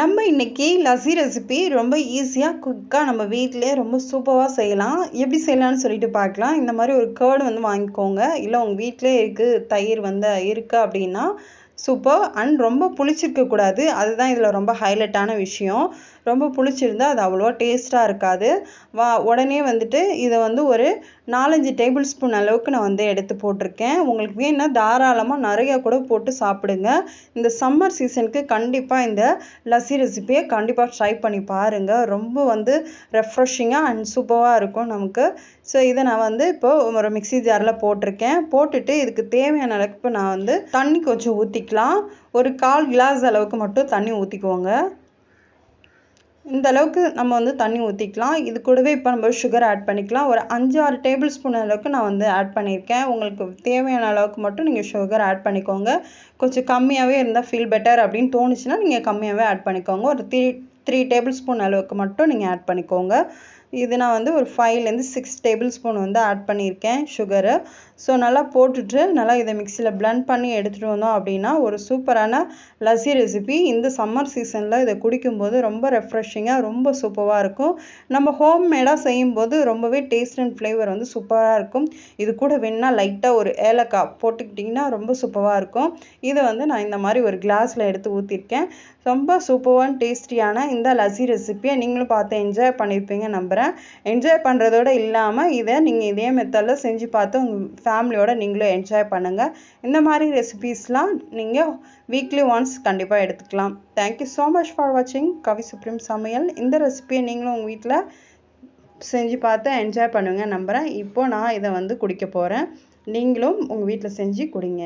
நம்ம இன்னைக்கு லஸ்ஸி ரெசிபி ரொம்ப ஈஸியாக குயிக்காக நம்ம வீட்டிலேயே ரொம்ப சூப்பராக செய்யலாம். எப்படி செய்யலாம்னு சொல்லிட்டு பார்க்கலாம். இந்த மாதிரி ஒரு கேர்டு வந்து வாங்கிக்கோங்க. இல்லை உங்கள் வீட்டிலே இருக்குது தயிர் வந்து இருக்குது அப்படின்னா சூப்பர் அண்ட் ரொம்ப புளிச்சிருக்கக்கூடாது அதுதான் இதில் ரொம்ப ஹைலைட்டான விஷயம். ரொம்ப புளிச்சிருந்தா அது அவ்வளோவா டேஸ்ட்டாக இருக்காது. வா உடனே வந்துட்டு இதை வந்து ஒரு நாலஞ்சு டேபிள் ஸ்பூன் அளவுக்கு நான் வந்து எடுத்து போட்டிருக்கேன். உங்களுக்கு வேணால் தாராளமாக நிறையா கூட போட்டு சாப்பிடுங்க. இந்த சம்மர் சீசனுக்கு கண்டிப்பாக இந்த லஸ்ஸி ரெசிபியை கண்டிப்பாக ட்ரை பண்ணி பாருங்கள் ரொம்ப வந்து ரெஃப்ரெஷிங்காக அண்ட் சூப்பராக இருக்கும் நமக்கு. ஸோ இதை நான் வந்து இப்போ ஒரு மிக்ஸி ஜாரில் போட்டிருக்கேன். போட்டுட்டு இதுக்கு தேவையான அளவுக்கு நான் வந்து தண்ணி கொஞ்சம் ஊற்றிக்கலாம் ஒரு கால் கிளாஸ் அளவுக்கு மட்டும் தண்ணி ஊற்றிக்குவோங்க இந்த அளவுக்கு நம்ம வந்து தண்ணி ஊற்றிக்கலாம் இது கூடவே இப்போ நம்ம சுகர் ஆட் பண்ணிக்கலாம். ஒரு அஞ்சு ஆறு டேபிள் ஸ்பூன் அளவுக்கு நான் வந்து ஆட் பண்ணியிருக்கேன். உங்களுக்கு தேவையான அளவுக்கு மட்டும் நீங்கள் சுகர் ஆட் பண்ணிக்கோங்க. கொஞ்சம் கம்மியாகவே இருந்தால் ஃபீல் பெட்டர் அப்படின்னு தோணுச்சுன்னா நீங்கள் கம்மியாகவே ஆட் பண்ணிக்கோங்க. ஒரு த்ரீ த்ரீ டேபிள் ஸ்பூன் அளவுக்கு மட்டும் நீங்கள் ஆட் பண்ணிக்கோங்க. இது நான் வந்து ஒரு ஃபைவ்லேருந்து சிக்ஸ் டேபிள் ஸ்பூன் வந்து ஆட் பண்ணியிருக்கேன் சுகரு ஸோ நல்லா போட்டுட்டு நல்லா இதை மிக்சியில் பிளெண்ட் பண்ணி எடுத்துகிட்டு வந்தோம் அப்படின்னா ஒரு சூப்பரான லஸ்ஸி ரெசிபி இந்த சம்மர் சீசனில் இதை குடிக்கும்போது ரொம்ப ரெஃப்ரெஷிங்காக ரொம்ப சூப்பராக இருக்கும். நம்ம ஹோம் மேடாக செய்யும்போது ரொம்பவே டேஸ்ட் அண்ட் ஃப்ளேவர் வந்து சூப்பராக இருக்கும். இது கூட வேணால் லைட்டாக ஒரு ஏலக்காய் போட்டுக்கிட்டிங்கன்னா ரொம்ப சூப்பராக இருக்கும். இதை வந்து நான் இந்த மாதிரி ஒரு கிளாஸில் எடுத்து ஊற்றிருக்கேன் ரொம்ப சூப்பரான டேஸ்டியான இந்த லஸ்ஸி ரெசிப்பியை நீங்களும் பார்த்து என்ஜாய் பண்ணியிருப்பீங்க நம்புகிறேன் என்ஜாய் பண்ணுறதோட இல்லாமல் இதை நீங்கள் இதே மெத்தடில் செஞ்சு பார்த்து உங்கள் ஃபேமிலியோட நீங்களும் என்ஜாய் பண்ணுங்கள் இந்த மாதிரி ரெசிபீஸ்லாம் நீங்கள் வீக்லி ஒன்ஸ் கண்டிப்பாக எடுத்துக்கலாம். தேங்க்யூ ஸோ மச் ஃபார் வாட்சிங் கவி சுப்ரீம் சமையல். இந்த ரெசிபியை நீங்களும் உங்கள் வீட்டில் செஞ்சு பார்த்து என்ஜாய் பண்ணுங்க நம்புகிறேன் இப்போது நான் இதை வந்து குடிக்க போகிறேன் நீங்களும் உங்கள் வீட்டில் செஞ்சு குடிங்க.